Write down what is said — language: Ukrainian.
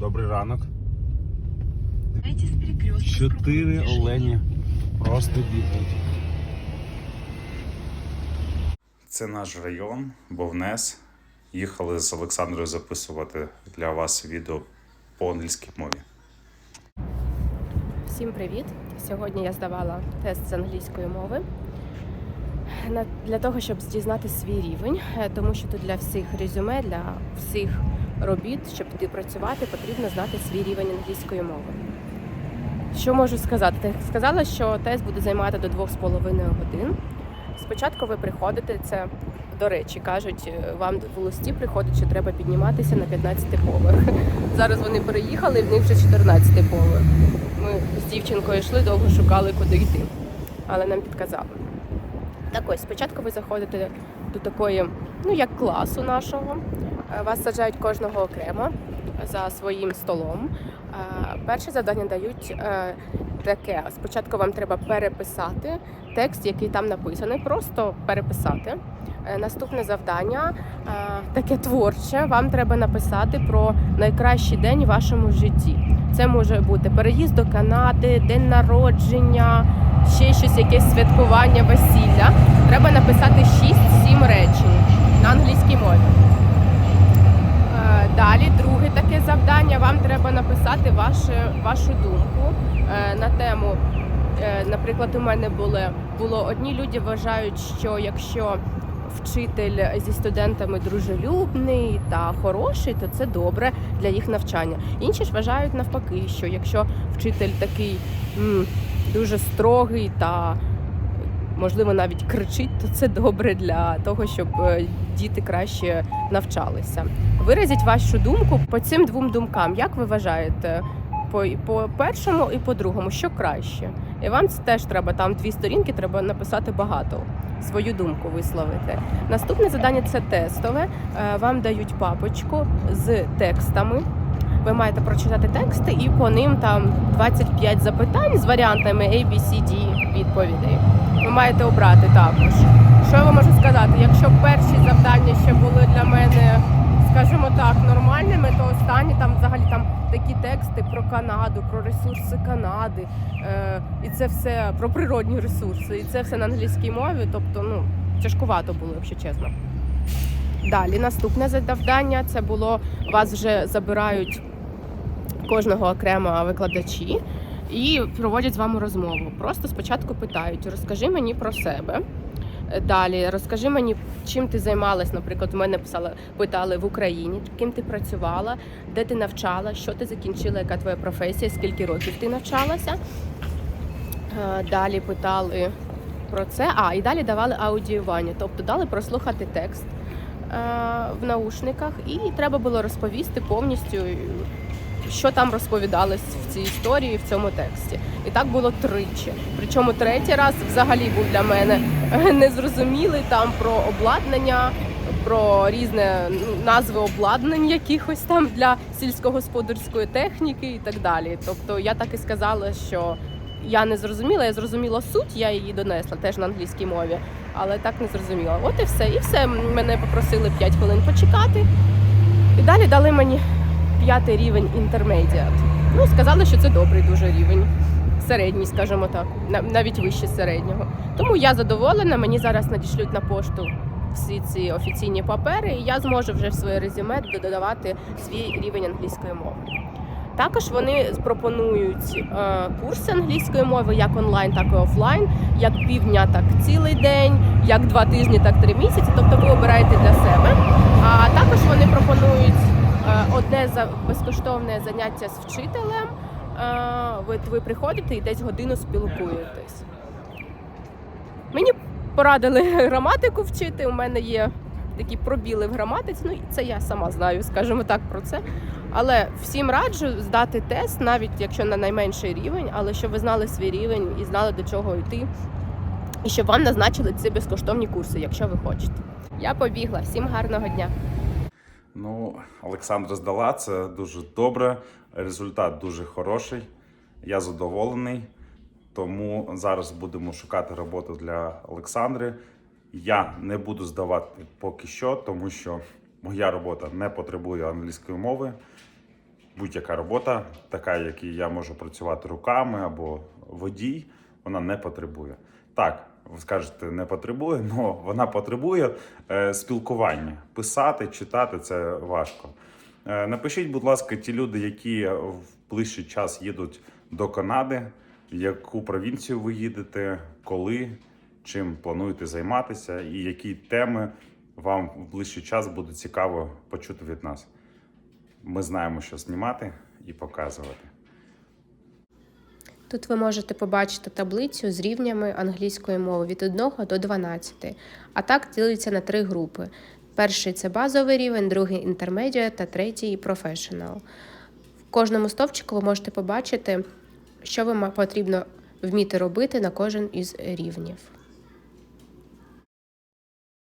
Добрий ранок. Чотири олені просто бігають. Це наш район, Бовнес. Їхали з Олександрою записувати для вас відео по англійській мові. Всім привіт! Сьогодні я здавала тест з англійської мови для того, щоб дізнати свій рівень, е, тому що тут для всіх резюме, для всіх робіт, щоб працювати, потрібно знати свій рівень англійської мови. Що можу сказати? Сказала, що тест буде займати до 2,5 годин. Спочатку ви приходите, це до речі, кажуть, е, вам в листі приходить, що треба підніматися на 15 поверх. Зараз вони переїхали, в них вже 14 поверх. Ми з дівчинкою йшли, довго шукали, куди йти, але нам підказали. Так ось, спочатку ви заходите до такої, ну як класу нашого. Е, Вас саджають кожного окремо за своїм столом. Е, Перше завдання дають е, таке: спочатку вам треба переписати текст, який там написаний, просто переписати. Наступне завдання таке творче. Вам треба написати про найкращий день в вашому житті. Це може бути переїзд до Канади, день народження, ще щось, якесь святкування, весілля. Треба написати 6-7 речень на англійській мові. Е, Далі, друге таке завдання. Вам треба написати ваше, вашу думку е, на тему. е, Наприклад, у мене були було одні люди вважають, що якщо вчитель зі студентами дружелюбний та хороший, то це добре для їх навчання. Інші ж вважають навпаки, що якщо вчитель такий дуже строгий та можливо навіть кричить, то це добре для того, щоб е, діти краще навчалися. Виразіть вашу думку по цим двом думкам. Як ви вважаєте? По, по першому і по другому, що краще? І вам це теж треба там дві сторінки, треба написати багато, свою думку висловити. Наступне завдання це тестове. Е, Вам дають папочку з текстами. Ви маєте прочитати тексти, і по ним там 25 запитань з варіантами A, B, C, D відповідей. Ви маєте обрати також. Що я вам можу сказати? Якщо перші завдання ще були для мене, скажімо так, нормальними, то останні там взагалі там такі тексти про Канаду, про ресурси Канади, е, і це все про природні ресурси, і це все на англійській мові. Тобто, ну тяжкувато було, якщо чесно. Далі наступне завдання це було вас вже забирають кожного окремо викладачі і проводять з вами розмову. Просто спочатку питають: розкажи мені про себе. Далі розкажи мені, чим ти займалась. Наприклад, в мене писали, питали в Україні, ким ти працювала, де ти навчала, що ти закінчила, яка твоя професія, скільки років ти навчалася. Е, Далі питали про це. А, і далі давали аудіювання, тобто дали прослухати текст е, в наушниках, і треба було розповісти повністю, що там розповідалось в цій історії, в цьому тексті. І так було тричі. Причому третій раз взагалі був для мене незрозумілий там про обладнання. Про різне ну, назви обладнань якихось там для сільськогосподарської техніки і так далі. Тобто я так і сказала, що я не зрозуміла, я зрозуміла суть, я її донесла теж на англійській мові, але так не зрозуміла. От і все. І все. Мене попросили 5 хвилин почекати. І далі дали мені п'ятий рівень intermediate. Ну, сказали, що це добрий дуже рівень. Середній, скажімо так, навіть вище середнього. Тому я задоволена. Мені зараз надішлють на пошту всі ці офіційні папери, і я зможу вже в своє резюме додавати свій рівень англійської мови. Також вони пропонують е, курси англійської мови як онлайн, так і офлайн, як півдня, так цілий день, як два тижні, так три місяці. Тобто ви обираєте для себе. А також вони пропонують одне за безкоштовне заняття з вчителем. Е, ви, ви приходите і десь годину спілкуєтесь. Мені порадили граматику вчити. У мене є такі пробіли в граматиці. Ну, це я сама знаю, скажімо так, про це. Але всім раджу здати тест, навіть якщо на найменший рівень, але щоб ви знали свій рівень і знали до чого йти, і щоб вам назначили ці безкоштовні курси, якщо ви хочете. Я побігла. Всім гарного дня! Ну, Олександра здала, це дуже добре. Результат дуже хороший. Я задоволений. Тому зараз будемо шукати роботу для Олександри. Я не буду здавати поки що, тому що моя робота не потребує англійської мови. будь-яка робота, така, як і я можу працювати руками або водій, вона не потребує. Так, ви скажете, не потребує, але вона потребує е, спілкування. Писати, читати це важко. Е, Напишіть, будь ласка, ті люди, які в ближчий час їдуть до Канади, в яку провінцію ви їдете, коли, чим плануєте займатися, і які теми вам в ближчий час буде цікаво почути від нас. Ми знаємо, що знімати і показувати. Тут ви можете побачити таблицю з рівнями англійської мови від 1 до 12. А так ділиться на три групи. Перший це базовий рівень, другий інтермедіа та третій професіонал. В кожному стовпчику ви можете побачити, що вам потрібно вміти робити на кожен із рівнів.